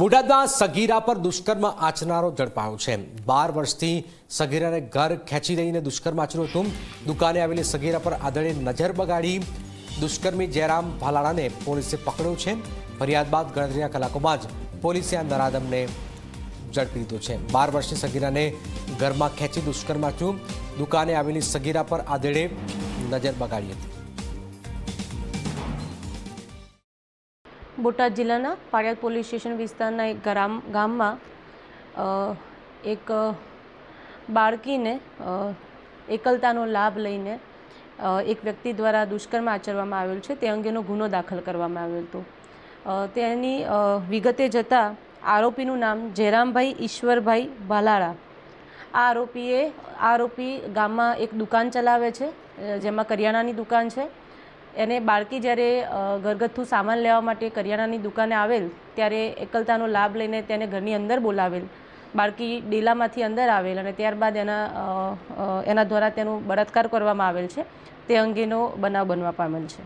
બોટાદના સગીરા પર દુષ્કર્મ આચનારો ઝડપાયો છે. બાર વર્ષથી સગીરાને ઘર ખેંચી લઈને દુષ્કર્મ આચર્યું હતું. દુકાને આવેલી સગીરા પર આદળે નજર બગાડી દુષ્કર્મી જયરામ ભાલાળાને પોલીસે પકડ્યો છે. ફરિયાદ બાદ ગણતરીના કલાકોમાં જ પોલીસે આ નરાદમને ઝડપી લીધો છે. બાર વર્ષની સગીરાને ઘરમાં ખેંચી દુષ્કર્મ આચર્યું. દુકાને આવેલી સગીરા પર આદળે નજર બગાડી હતી. બોટાદ જિલ્લાના પાળિયાદ પોલીસ સ્ટેશન વિસ્તારના એક ગ્રામ ગામમાં એક બાળકીને એકલતાનો લાભ લઈને એક વ્યક્તિ દ્વારા દુષ્કર્મ આચરવામાં આવેલ છે. તે અંગેનો ગુનો દાખલ કરવામાં આવ્યો હતો. તેની વિગતે જતાં આરોપીનું નામ જયરામભાઈ ઈશ્વરભાઈ ભાલાળા. આ આરોપીએ આરોપી ગામમાં એક દુકાન ચલાવે છે જેમાં કરિયાણાની દુકાન છે. એને બાળકી જ્યારે ઘરગથ્થુ સામાન લેવા માટે કરિયાણાની દુકાને આવેલ, ત્યારે એકલતાનો લાભ લઈને તેને ઘરની અંદર બોલાવેલ. બાળકી ડેલામાંથી અંદર આવેલ અને ત્યારબાદ એના એના દ્વારા તેનો બળાત્કાર કરવામાં આવેલ છે. તે અંગેનો બનાવ બનવા પામેલ છે.